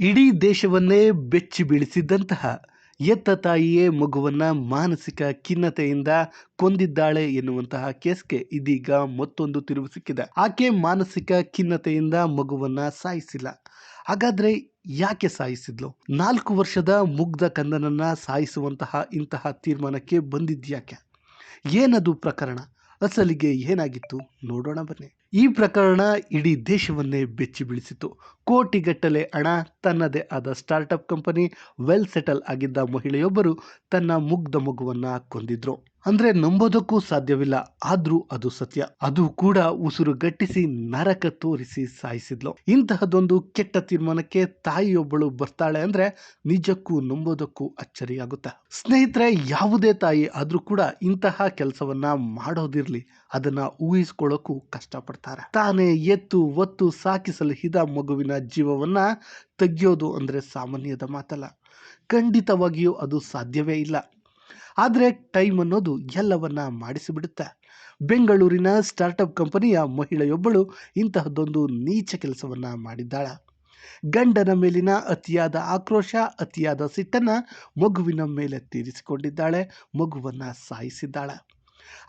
ಇಡೀ ದೇಶವನ್ನೇ ಬೆಚ್ಚಿ ಬೀಳಿಸಿದ್ದಂತಹ ಎತ್ತ ತಾಯಿಯೇ ಮಗುವನ್ನ ಮಾನಸಿಕ ಖಿನ್ನತೆಯಿಂದ ಕೊಂದಿದ್ದಾಳೆ ಎನ್ನುವಂತಹ ಕೇಸ್ಗೆ ಇದೀಗ ಮತ್ತೊಂದು ತಿರುವು ಸಿಕ್ಕಿದೆ. ಆಕೆ ಮಾನಸಿಕ ಖಿನ್ನತೆಯಿಂದ ಮಗುವನ್ನ ಸಾಯಿಸಿಲ್ಲ. ಹಾಗಾದ್ರೆ ಯಾಕೆ ಸಾಯಿಸಿದ್ಲು? ನಾಲ್ಕು ವರ್ಷದ ಮುಗ್ಧ ಕಂದನನ್ನ ಸಾಯಿಸುವಂತಹ ಇಂತಹ ತೀರ್ಮಾನಕ್ಕೆ ಬಂದಿದ್ಯಾಕೆ ಏನದು ಪ್ರಕರಣ? ಅಸಲಿಗೆ ಏನಾಗಿತ್ತು? ನೋಡೋಣ ಬನ್ನಿ. ಈ ಪ್ರಕರಣ ಇಡೀ ದೇಶವನ್ನೇ ಬೆಚ್ಚಿ ಬೀಳಿಸಿತು ಕೋಟಿಗಟ್ಟಲೆ ಹಣ ತನ್ನದೇ ಆದ ಸ್ಟಾರ್ಟಪ್ ಕಂಪನಿ ವೆಲ್ ಸೆಟಲ್ ಆಗಿದ್ದ ಮಹಿಳೆಯೊಬ್ಬರು ತನ್ನ ಮುಗ್ಧ ಮಗುವನ್ನ ಕೊಂದಿದ್ರು. ಅಂದ್ರೆ ನಂಬೋದಕ್ಕೂ ಸಾಧ್ಯವಿಲ್ಲ, ಆದ್ರೂ ಅದು ಸತ್ಯ. ಅದು ಕೂಡ ಉಸಿರು ಗಟ್ಟಿಸಿ ನರಕ ತೋರಿಸಿ ಸಾಯಿಸಿದ್ಲು. ಇಂತಹದೊಂದು ಕೆಟ್ಟ ತೀರ್ಮಾನಕ್ಕೆ ತಾಯಿಯೊಬ್ಬಳು ಬರ್ತಾಳೆ ಅಂದ್ರೆ ನಿಜಕ್ಕೂ ನಂಬೋದಕ್ಕೂ ಅಚ್ಚರಿಯಾಗುತ್ತೆ. ಸ್ನೇಹಿತರೆ, ಯಾವುದೇ ತಾಯಿ ಆದ್ರೂ ಕೂಡ ಇಂತಹ ಕೆಲಸವನ್ನ ಮಾಡೋದಿರ್ಲಿ. ಅದನ್ನ ಊಹಿಸ್ಕೊಳ್ಳೋಕ್ಕೂ ಕಷ್ಟಪಡ್ತಾರೆ. ತಾನೇ ಎತ್ತು, ಒತ್ತು ಸಾಕಿಸಲು ಹಿದ ಮಗುವಿನ ಜೀವವನ್ನ ತೆಗೆಯೋದು ಅಂದರೆ ಸಾಮಾನ್ಯದ ಮಾತಲ್ಲ. ಖಂಡಿತವಾಗಿಯೂ ಅದು ಸಾಧ್ಯವೇ ಇಲ್ಲ. ಆದರೆ ಟೈಮ್ ಅನ್ನೋದು ಎಲ್ಲವನ್ನ ಮಾಡಿಸಿಬಿಡುತ್ತೆ. ಬೆಂಗಳೂರಿನ ಸ್ಟಾರ್ಟಪ್ ಕಂಪನಿಯ ಮಹಿಳೆಯೊಬ್ಬಳು ಇಂತಹದ್ದೊಂದು ನೀಚ ಕೆಲಸವನ್ನು ಮಾಡಿದ್ದಾಳೆ. ಗಂಡನ ಮೇಲಿನ ಅತಿಯಾದ ಆಕ್ರೋಶ, ಅತಿಯಾದ ಸಿಟ್ಟನ್ನು ಮಗುವಿನ ಮೇಲೆ ತೀರಿಸಿಕೊಂಡಿದ್ದಾಳೆ, ಮಗುವನ್ನು ಸಾಯಿಸಿದ್ದಾಳೆ.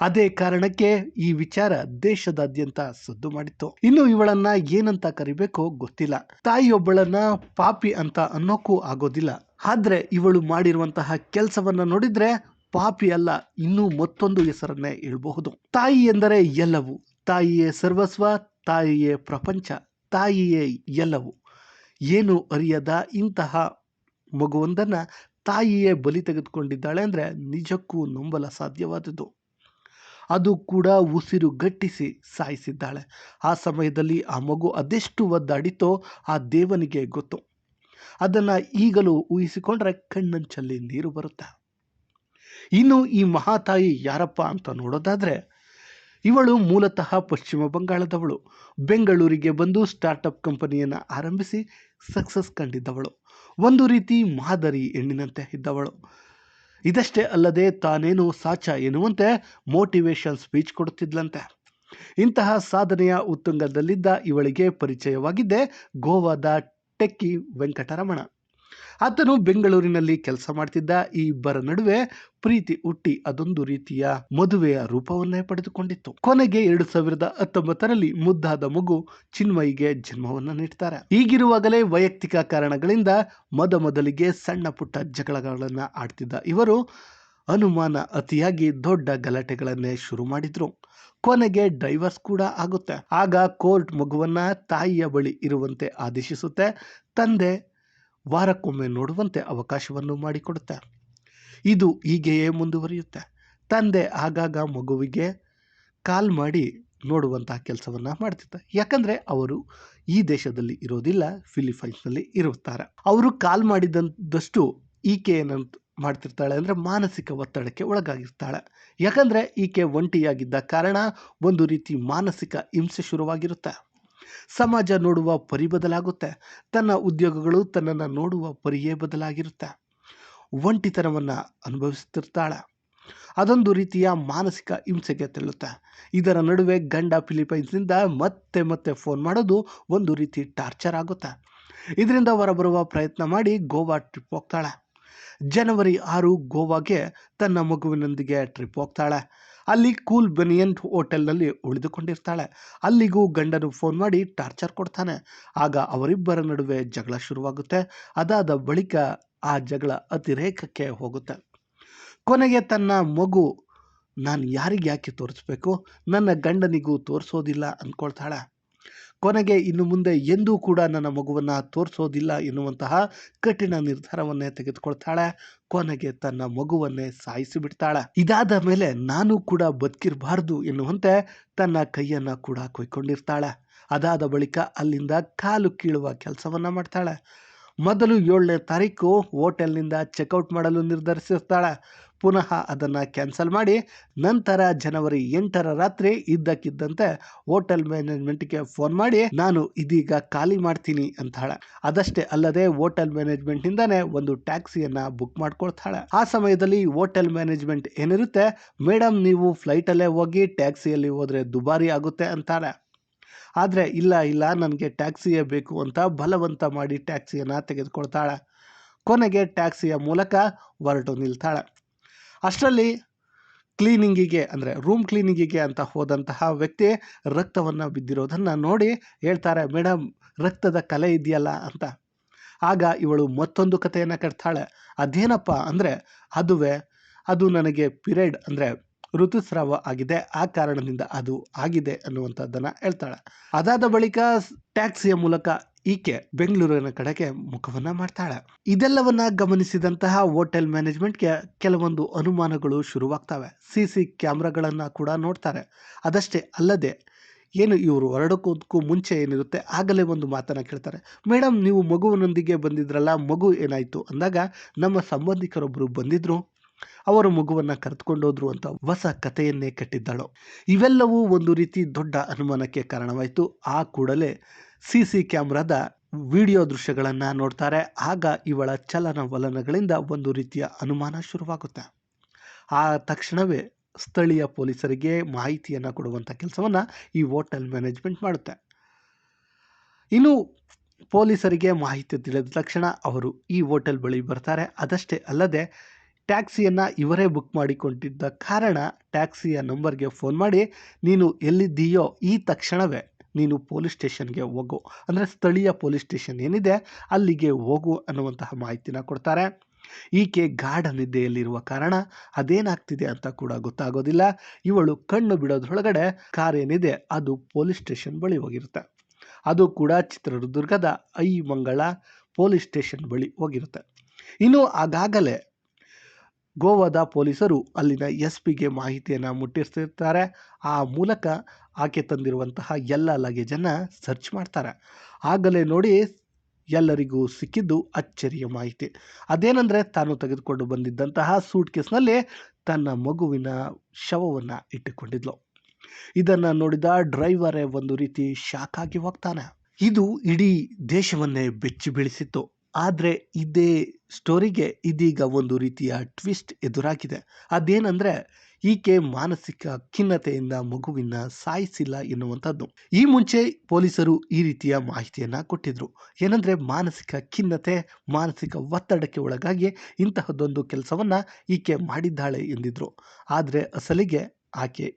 ಅದೇ ಕಾರಣಕ್ಕೆ ಈ ವಿಚಾರ ದೇಶದಾದ್ಯಂತ ಸದ್ದು ಮಾಡಿತ್ತು. ಇನ್ನು ಇವಳನ್ನ ಏನಂತ ಕರಿಬೇಕು ಗೊತ್ತಿಲ್ಲ. ತಾಯಿಯೊಬ್ಬಳನ್ನ ಪಾಪಿ ಅಂತ ಅನ್ನೋಕ್ಕೂ ಆಗೋದಿಲ್ಲ. ಆದ್ರೆ ಇವಳು ಮಾಡಿರುವಂತಹ ಕೆಲಸವನ್ನ ನೋಡಿದ್ರೆ ಪಾಪಿ ಅಲ್ಲ, ಇನ್ನೂ ಮತ್ತೊಂದು ಹೆಸರನ್ನೇ ಹೇಳ್ಬಹುದು. ತಾಯಿ ಎಂದರೆ ಎಲ್ಲವೂ. ತಾಯಿಯೇ ಸರ್ವಸ್ವ, ತಾಯಿಯೇ ಪ್ರಪಂಚ, ತಾಯಿಯೇ ಎಲ್ಲವೂ. ಏನು ಅರಿಯದ ಇಂತಹ ಮಗುವೊಂದನ್ನು ತಾಯಿಯೇ ಬಲಿ ತೆಗೆದುಕೊಂಡಿದ್ದಾಳೆ ಅಂದರೆ ನಿಜಕ್ಕೂ ನಂಬಲ ಸಾಧ್ಯವಾದದ್ದು. ಅದು ಕೂಡ ಉಸಿರು ಗಟ್ಟಿಸಿ ಸಾಯಿಸಿದ್ದಾಳೆ. ಆ ಸಮಯದಲ್ಲಿ ಆ ಮಗು ಅದೆಷ್ಟು ಒದ್ದಾಡಿತೋ ಆ ದೇವನಿಗೆ ಗೊತ್ತು. ಅದನ್ನು ಈಗಲೂ ಊಹಿಸಿಕೊಂಡ್ರೆ ಕಣ್ಣಂಚಲ್ಲಿ ನೀರು ಬರುತ್ತೆ. ಇನ್ನು ಈ ಮಹಾತಾಯಿ ಯಾರಪ್ಪ ಅಂತ ನೋಡೋದಾದರೆ, ಇವಳು ಮೂಲತಃ ಪಶ್ಚಿಮ ಬಂಗಾಳದವಳು. ಬೆಂಗಳೂರಿಗೆ ಬಂದು ಸ್ಟಾರ್ಟಪ್ ಕಂಪನಿಯನ್ನು ಆರಂಭಿಸಿ ಸಕ್ಸಸ್ ಕಂಡಿದ್ದವಳು. ಒಂದು ರೀತಿ ಮಾದರಿ ಹೆಣ್ಣಿನಂತೆ ಇದ್ದವಳು. ಇದಷ್ಟೇ ಅಲ್ಲದೆ ತಾನೇನು ಸಾಚ ಎನ್ನುವಂತೆ ಮೋಟಿವೇಶನ್ ಸ್ಪೀಚ್ ಕೊಡುತ್ತಿದ್ಲಂತೆ. ಇಂತಹ ಸಾಧನೆಯ ಉತ್ತುಂಗದಲ್ಲಿದ್ದ ಇವಳಿಗೆ ಪರಿಚಯವಾಗಿದ್ದೆ ಗೋವಾದ ಟೆಕ್ಕಿ ವೆಂಕಟರಮಣ. ಆತನು ಬೆಂಗಳೂರಿನಲ್ಲಿ ಕೆಲಸ ಮಾಡ್ತಿದ್ದ ಈ ಇಬ್ಬರ ನಡುವೆ ಪ್ರೀತಿ ಹುಟ್ಟಿ ಅದೊಂದು ರೀತಿಯ ಮದುವೆಯ ರೂಪವನ್ನೇ ಪಡೆದುಕೊಂಡಿತ್ತು. ಕೊನೆಗೆ ಎರಡು ಸಾವಿರದ ಹತ್ತೊಂಬತ್ತರಲ್ಲಿ ಮುದ್ದಾದ ಮಗು ಚಿನ್ಮಯಿಗೆ ಜನ್ಮವನ್ನು ನೀಡ್ತಾರೆ. ಈಗಿರುವಾಗಲೇ ವೈಯಕ್ತಿಕ ಕಾರಣಗಳಿಂದ ಮೊದ ಮೊದಲಿಗೆ ಸಣ್ಣ ಪುಟ್ಟ ಜಗಳಗಳನ್ನ ಆಡ್ತಿದ್ದ ಇವರು ಅನುಮಾನ ಅತಿಯಾಗಿ ದೊಡ್ಡ ಗಲಾಟೆಗಳನ್ನೇ ಶುರು ಮಾಡಿದ್ರು. ಕೊನೆಗೆ ಡೈವರ್ಸ್ ಕೂಡ ಆಗುತ್ತೆ. ಆಗ ಕೋರ್ಟ್ ಮಗುವನ್ನ ತಾಯಿಯ ಬಳಿ ಇರುವಂತೆ ಆದೇಶಿಸುತ್ತೆ. ತಂದೆ ವಾರಕ್ಕೊಮ್ಮೆ ನೋಡುವಂತೆ ಅವಕಾಶವನ್ನು ಮಾಡಿಕೊಡುತ್ತೆ. ಇದು ಹೀಗೆಯೇ ಮುಂದುವರಿಯುತ್ತೆ. ತಂದೆ ಆಗಾಗ ಮಗುವಿಗೆ ಕಾಲ್ ಮಾಡಿ ನೋಡುವಂತಹ ಕೆಲಸವನ್ನು ಮಾಡ್ತಿದ್ದ. ಯಾಕಂದರೆ ಅವರು ಈ ದೇಶದಲ್ಲಿ ಇರೋದಿಲ್ಲ ಫಿಲಿಪೈನ್ಸ್ನಲ್ಲಿ ಇರುತ್ತಾರೆ. ಅವರು ಕಾಲ್ ಮಾಡಿದಂತಷ್ಟು ಈಕೆ ಏನಂತ ಮಾಡ್ತಿರ್ತಾಳೆ ಅಂದರೆ ಮಾನಸಿಕ ಒತ್ತಡಕ್ಕೆ ಒಳಗಾಗಿರ್ತಾಳೆ. ಯಾಕಂದರೆ ಈಕೆ ಒಂಟಿಯಾಗಿದ್ದ ಕಾರಣ ಒಂದು ರೀತಿ ಮಾನಸಿಕ ಹಿಂಸೆ ಶುರುವಾಗಿರುತ್ತೆ. ಸಮಾಜ ನೋಡುವ ಪರಿ ಬದಲಾಗುತ್ತೆ. ತನ್ನ ಉದ್ಯೋಗಗಳು ತನ್ನನ್ನು ನೋಡುವ ಪರಿಯೇ ಬದಲಾಗಿರುತ್ತೆ. ಒಂಟಿತನವನ್ನು ಅನುಭವಿಸುತ್ತಿರ್ತಾಳೆ ಅದೊಂದು ರೀತಿಯ ಮಾನಸಿಕ ಹಿಂಸೆಗೆ ತಳ್ಳುತ್ತೆ. ಇದರ ನಡುವೆ ಗಂಡ ಫಿಲಿಪೈನ್ಸ್ನಿಂದ ಮತ್ತೆ ಮತ್ತೆ ಫೋನ್ ಮಾಡೋದು ಒಂದು ರೀತಿ ಟಾರ್ಚರ್ ಆಗುತ್ತೆ. ಇದರಿಂದ ಹೊರಬರುವ ಪ್ರಯತ್ನ ಮಾಡಿ ಗೋವಾ ಟ್ರಿಪ್ ಹೋಗ್ತಾಳೆ. ಜನವರಿ ಆರು ಗೋವಾಗೆ ತನ್ನ ಮಗುವಿನೊಂದಿಗೆ ಟ್ರಿಪ್ ಹೋಗ್ತಾಳೆ. ಅಲ್ಲಿ ಕೂಲ್ ಬನಿಯನ್ ಹೋಟೆಲ್ನಲ್ಲಿ ಉಳಿದುಕೊಂಡಿರ್ತಾಳೆ. ಅಲ್ಲಿಗೂ ಗಂಡನು ಫೋನ್ ಮಾಡಿ ಟಾರ್ಚರ್ ಕೊಡ್ತಾನೆ. ಆಗ ಅವರಿಬ್ಬರ ನಡುವೆ ಜಗಳ ಶುರುವಾಗುತ್ತೆ. ಅದಾದ ಬಳಿಕ ಆ ಜಗಳ ಅತಿರೇಕಕ್ಕೆ ಹೋಗುತ್ತೆ. ಕೊನೆಗೆ ತನ್ನ ಮಗು, ನಾನು ಯಾರಿಗೆ ಯಾಕೆ ತೋರಿಸ್ಬೇಕು? ನನ್ನ ಗಂಡನಿಗೂ ತೋರಿಸೋದಿಲ್ಲ, ಅಂದ್ಕೊಳ್ತಾಳೆ. ಕೊನೆಗೆ ಇನ್ನು ಮುಂದೆ ಎಂದೂ ಕೂಡ ನನ್ನ ಮಗುವನ್ನು ತೋರಿಸೋದಿಲ್ಲ ಎನ್ನುವಂತಹ ಕಠಿಣ ನಿರ್ಧಾರವನ್ನೇ ತೆಗೆದುಕೊಳ್ತಾಳೆ. ಕೊನೆಗೆ ತನ್ನ ಮಗುವನ್ನೇ ಸಾಯಿಸಿ ಬಿಡ್ತಾಳೆ ಇದಾದ ಮೇಲೆ ನಾನು ಕೂಡ ಬದುಕಿರಬಾರ್ದು ಎನ್ನುವಂತೆ ತನ್ನ ಕೈಯನ್ನು ಕೂಡ ಕೊಯ್ಕೊಂಡಿರ್ತಾಳೆ. ಅದಾದ ಬಳಿಕ ಅಲ್ಲಿಂದ ಕಾಲು ಕೀಳುವ ಕೆಲಸವನ್ನ ಮಾಡ್ತಾಳೆ. ಮೊದಲು ಏಳನೇ ತಾರೀಕು ಹೋಟೆಲ್ನಿಂದ ಚೆಕ್ಔಟ್ ಮಾಡಲು ನಿರ್ಧರಿಸಿರ್ತಾಳೆ. ಪುನಃ ಅದನ್ನು ಕ್ಯಾನ್ಸಲ್ ಮಾಡಿ ನಂತರ ಜನವರಿ ಎಂಟರ ರಾತ್ರಿ ಇದ್ದಕ್ಕಿದ್ದಂತೆ ಹೋಟೆಲ್ ಮ್ಯಾನೇಜ್ಮೆಂಟ್ಗೆ ಫೋನ್ ಮಾಡಿ, ನಾನು ಇದೀಗ ಖಾಲಿ ಮಾಡ್ತೀನಿ ಅಂತಾಳೆ. ಅದಷ್ಟೇ ಅಲ್ಲದೆ ಹೋಟೆಲ್ ಮ್ಯಾನೇಜ್ಮೆಂಟ್ನಿಂದಾನೇ ಒಂದು ಟ್ಯಾಕ್ಸಿಯನ್ನ ಬುಕ್ ಮಾಡ್ಕೊಳ್ತಾಳೆ. ಆ ಸಮಯದಲ್ಲಿ ಹೋಟೆಲ್ ಮ್ಯಾನೇಜ್ಮೆಂಟ್ ಏನಿರುತ್ತೆ ಮೇಡಮ್ ನೀವು ಫ್ಲೈಟಲ್ಲೇ ಹೋಗಿ ಟ್ಯಾಕ್ಸಿಯಲ್ಲಿ ಹೋದ್ರೆ ದುಬಾರಿ ಆಗುತ್ತೆ ಅಂತಾಳೆ. ಆದರೆ, ಇಲ್ಲ ಇಲ್ಲ, ನನಗೆ ಟ್ಯಾಕ್ಸಿಯೇ ಬೇಕು ಅಂತ ಬಲವಂತ ಮಾಡಿ ಟ್ಯಾಕ್ಸಿಯನ್ನು ತೆಗೆದುಕೊಳ್ತಾಳೆ. ಕೊನೆಗೆ ಟ್ಯಾಕ್ಸಿಯ ಮೂಲಕ ಹೊರಟು ನಿಲ್ತಾಳೆ. ಅಷ್ಟರಲ್ಲಿ ಕ್ಲೀನಿಂಗಿಗೆ ಅಂದರೆ ರೂಮ್ ಕ್ಲೀನಿಂಗಿಗೆ ಅಂತ ಹೋದಂತಹ ವ್ಯಕ್ತಿ ರಕ್ತವನ್ನು ಬಿದ್ದಿರೋದನ್ನು ನೋಡಿ ಹೇಳ್ತಾರೆ ಮೇಡಮ್ ರಕ್ತದ ಕಲೆ ಇದೆಯಲ್ಲ ಅಂತ. ಆಗ ಇವಳು ಮತ್ತೊಂದು ಕಥೆಯನ್ನು ಕಟ್ತಾಳೆ. ಅದೇನಪ್ಪ ಅಂದರೆ, ಅದುವೇ, ಅದು ನನಗೆ ಪಿರಿಯಡ್ ಅಂದರೆ ಋತುಸ್ರಾವ ಆಗಿದೆ, ಆ ಕಾರಣದಿಂದ ಅದು ಆಗಿದೆ ಅನ್ನುವಂಥದ್ದನ್ನು ಹೇಳ್ತಾಳೆ. ಅದಾದ ಬಳಿಕ ಟ್ಯಾಕ್ಸಿಯ ಮೂಲಕ ಈಕೆ ಬೆಂಗಳೂರಿನ ಕಡೆಗೆ ಮುಖವನ್ನ ಮಾಡ್ತಾಳೆ. ಇದೆಲ್ಲವನ್ನ ಗಮನಿಸಿದಂತಹ ಹೋಟೆಲ್ ಮ್ಯಾನೇಜ್ಮೆಂಟ್ಗೆ ಕೆಲವೊಂದು ಅನುಮಾನಗಳು ಶುರುವಾಗ್ತವೆ. ಸಿ ಸಿ ಕ್ಯಾಮ್ರಾಗಳನ್ನು ಕೂಡ ನೋಡ್ತಾರೆ. ಅದಷ್ಟೇ ಅಲ್ಲದೆ, ಏನು ಇವರು ಹೊರಡಕ್ಕೋದಕ್ಕೂ ಮುಂಚೆ ಏನಿರುತ್ತೆ ಆಗಲೇ ಒಂದು ಮಾತನ್ನು ಕೇಳ್ತಾರೆ. ಮೇಡಮ್ ನೀವು ಮಗುವಿನೊಂದಿಗೆ ಬಂದಿದ್ರಲ್ಲ, ಮಗು ಏನಾಯಿತು? ಅಂದಾಗ, ನಮ್ಮ ಸಂಬಂಧಿಕರೊಬ್ಬರು ಬಂದಿದ್ರು. ಅವರು ಮಗುವನ್ನು ಕರೆದುಕೊಂಡೋದ್ರು ಅಂತ ಹೊಸ ಕಥೆಯನ್ನೇ ಕಟ್ಟಿದ್ದಳು. ಇವೆಲ್ಲವೂ ಒಂದು ರೀತಿ ದೊಡ್ಡ ಅನುಮಾನಕ್ಕೆ ಕಾರಣವಾಯಿತು. ಆ ಕೂಡಲೇ ಸಿ ಸಿ ಕ್ಯಾಮ್ರಾದ ವಿಡಿಯೋ ದೃಶ್ಯಗಳನ್ನು ನೋಡ್ತಾರೆ. ಆಗ ಇವಳ ಚಲನವಲನಗಳಿಂದ ಒಂದು ರೀತಿಯ ಅನುಮಾನ ಶುರುವಾಗುತ್ತೆ. ಆ ತಕ್ಷಣವೇ ಸ್ಥಳೀಯ ಪೊಲೀಸರಿಗೆ ಮಾಹಿತಿಯನ್ನು ಕೊಡುವಂಥ ಕೆಲಸವನ್ನು ಈ ಹೋಟೆಲ್ ಮ್ಯಾನೇಜ್ಮೆಂಟ್ ಮಾಡುತ್ತೆ. ಇನ್ನು ಪೊಲೀಸರಿಗೆ ಮಾಹಿತಿ ತಿಳಿದ ತಕ್ಷಣ ಅವರು ಈ ಹೋಟೆಲ್ ಬಳಿ ಬರ್ತಾರೆ. ಅದಷ್ಟೇ ಅಲ್ಲದೆ ಟ್ಯಾಕ್ಸಿಯನ್ನು ಇವರೇ ಬುಕ್ ಮಾಡಿಕೊಂಡಿದ್ದ ಕಾರಣ ಟ್ಯಾಕ್ಸಿಯ ನಂಬರ್ಗೆ ಫೋನ್ ಮಾಡಿ, ನೀನು ಎಲ್ಲಿದ್ದೀಯೋ? ಈ ತಕ್ಷಣವೇ ನೀನು ಪೊಲೀಸ್ ಸ್ಟೇಷನ್ಗೆ ಹೋಗು. ಅಂದರೆ ಸ್ಥಳೀಯ ಪೊಲೀಸ್ ಸ್ಟೇಷನ್ ಏನಿದೆ, ಅಲ್ಲಿಗೆ ಹೋಗು ಅನ್ನುವಂತಹ ಮಾಹಿತಿನ ಕೊಡ್ತಾರೆ. ಈಕೆ ಗಾಢ ನಿದ್ದೆಯಲ್ಲಿರುವ ಕಾರಣ ಅದೇನಾಗ್ತಿದೆ ಅಂತ ಕೂಡ ಗೊತ್ತಾಗೋದಿಲ್ಲ. ಇವಳು ಕಣ್ಣು ಬಿಡೋದ್ರೊಳಗಡೆ ಕಾರ್ ಏನಿದೆ ಅದು ಪೊಲೀಸ್ ಸ್ಟೇಷನ್ ಬಳಿ ಹೋಗಿರುತ್ತೆ. ಅದು ಕೂಡ ಚಿತ್ರದುರ್ಗದ ಐ ಮಂಗಳ ಪೊಲೀಸ್ ಸ್ಟೇಷನ್ ಬಳಿ ಹೋಗಿರುತ್ತೆ. ಇನ್ನು ಆಗಾಗಲೇ ಗೋವಾದ ಪೊಲೀಸರು ಅಲ್ಲಿನ ಎಸ್ ಪಿಗೆ ಮಾಹಿತಿಯನ್ನು ಮುಟ್ಟಿಸ್ತಿರ್ತಾರೆ. ಆ ಮೂಲಕ ಆಕೆ ತಂದಿರುವಂತಹ ಎಲ್ಲ ಲಗೇಜನ್ನು ಸರ್ಚ್ ಮಾಡ್ತಾರೆ. ಆಗಲೇ ನೋಡಿ ಎಲ್ಲರಿಗೂ ಸಿಕ್ಕಿದ್ದು ಅಚ್ಚರಿಯ ಮಾಹಿತಿ. ಅದೇನೆಂದರೆ ತಾನು ತೆಗೆದುಕೊಂಡು ಬಂದಿದ್ದಂತಹ ಸೂಟ್ ಕೇಸ್ನಲ್ಲಿ ತನ್ನ ಮಗುವಿನ ಶವವನ್ನು ಇಟ್ಟುಕೊಂಡಿದ್ಲು. ಇದನ್ನು ನೋಡಿದ ಡ್ರೈವರೇ ಒಂದು ರೀತಿ ಶಾಕ್ ಆಗಿ ಹೋಗ್ತಾನೆ. ಇದು ಇಡೀ ದೇಶವನ್ನೇ ಬೆಚ್ಚಿ ಬೀಳಿಸಿತ್ತು. ಆದರೆ ಇದೇ ಸ್ಟೋರಿಗೆ ಇದೀಗ ಒಂದು ರೀತಿಯ ಟ್ವಿಸ್ಟ್ ಎದುರಾಗಿದೆ. ಅದೇನೆಂದರೆ ಈಕೆ ಮಾನಸಿಕ ಖಿನ್ನತೆಯಿಂದ ಮಗುವಿನ ಸಾಯಿಸಿಲ್ಲ ಎನ್ನುವಂಥದ್ದು. ಈ ಮುಂಚೆ ಪೊಲೀಸರು ಈ ರೀತಿಯ ಮಾಹಿತಿಯನ್ನ ಕೊಟ್ಟಿದ್ರು. ಏನಂದ್ರೆ ಮಾನಸಿಕ ಖಿನ್ನತೆ, ಮಾನಸಿಕ ಒತ್ತಡಕ್ಕೆ ಒಳಗಾಗಿ ಇಂತಹದ್ದೊಂದು ಕೆಲಸವನ್ನ ಈಕೆ ಮಾಡಿದ್ದಾಳೆ ಎಂದಿದ್ರು. ಆದರೆ ಅಸಲಿಗೆ ಆಕೆ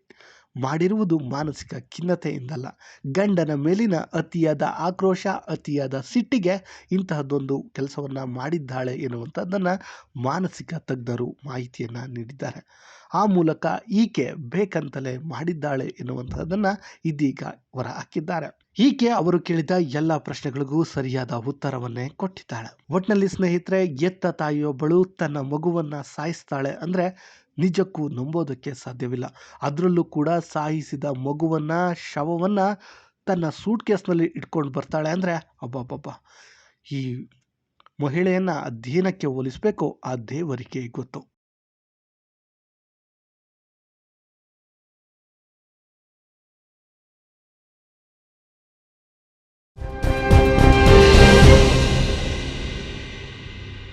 ಮಾಡಿರುವುದು ಮಾನಸಿಕ ಖಿನ್ನತೆಯಿಂದಲ್ಲ. ಗಂಡನ ಮೇಲಿನ ಅತಿಯಾದ ಆಕ್ರೋಶ, ಅತಿಯಾದ ಸಿಟ್ಟಿಗೆ ಇಂತಹದ್ದೊಂದು ಕೆಲಸವನ್ನು ಮಾಡಿದ್ದಾಳೆ ಎನ್ನುವಂಥದ್ದನ್ನು ಮಾನಸಿಕ ತಜ್ಞರು ಮಾಹಿತಿಯನ್ನು ನೀಡಿದ್ದಾರೆ. ಆ ಮೂಲಕ ಈಕೆ ಬೇಕಂತಲೇ ಮಾಡಿದ್ದಾಳೆ ಎನ್ನುವಂಥದ್ದನ್ನು ಇದೀಗ ಹೊರ ಹಾಕಿದ್ದಾರೆ ಈಕೆ ಅವರು ಕೇಳಿದ ಎಲ್ಲ ಪ್ರಶ್ನೆಗಳಿಗೂ ಸರಿಯಾದ ಉತ್ತರವನ್ನೇ ಕೊಟ್ಟಿದ್ದಾಳೆ. ಒಟ್ಟಿನಲ್ಲಿ ಸ್ನೇಹಿತರೆ, ಎತ್ತ ತಾಯಿಯೊಬ್ಬಳು ತನ್ನ ಮಗುವನ್ನು ಸಾಯಿಸ್ತಾಳೆ ಅಂದರೆ ನಿಜಕ್ಕೂ ನಂಬೋದಕ್ಕೆ ಸಾಧ್ಯವಿಲ್ಲ. ಅದರಲ್ಲೂ ಕೂಡ ಸಾಯಿಸಿದ ಮಗುವನ್ನು, ಶವವನ್ನು ತನ್ನ ಸೂಟ್ ಕೇಸ್ನಲ್ಲಿ ಇಟ್ಕೊಂಡು ಬರ್ತಾಳೆ ಅಂದರೆ ಅಬ್ಬಬ್ಬಬ್ಬ. ಈ ಮಹಿಳೆಯನ್ನು ಅಧ್ಯಯನಕ್ಕೆ ಹೋಲಿಸಬೇಕು, ಆ ದೇವರಿಗೆ ಗೊತ್ತು.